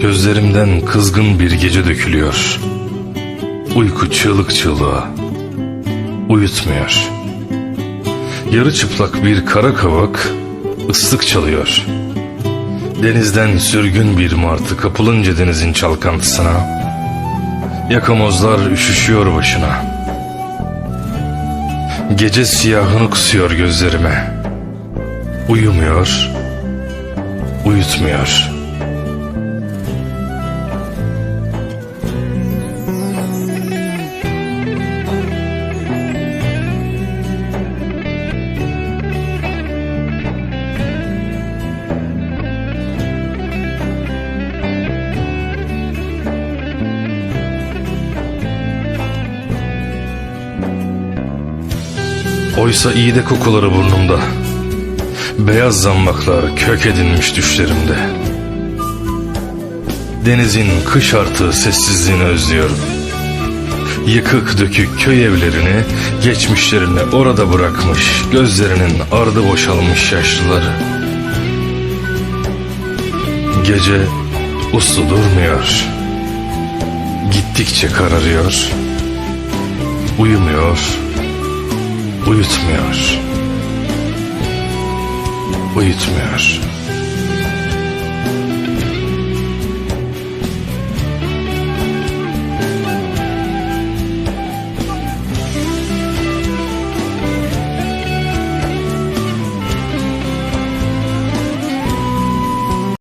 Gözlerimden kızgın bir gece dökülüyor. Uyku çığlık çığlığa. Uyutmuyor. Yarı çıplak bir kara kavak ıslık çalıyor. Denizden sürgün bir martı kapılınca denizin çalkantısına Yakamozlar üşüşüyor başına Gece siyahını kusuyor gözlerime Uyumuyor Uyutmuyor Oysa iyi de kokuları burnumda. Beyaz zambaklar kök edinmiş düşlerimde. Denizin kış artığı sessizliğini özlüyorum. Yıkık dökük köy evlerini Geçmişlerini orada bırakmış Gözlerinin ardı boşalmış yaşlıları. Gece uslu durmuyor. Gittikçe kararıyor Uyumuyor Uyutmuyor. Uyutmuyor.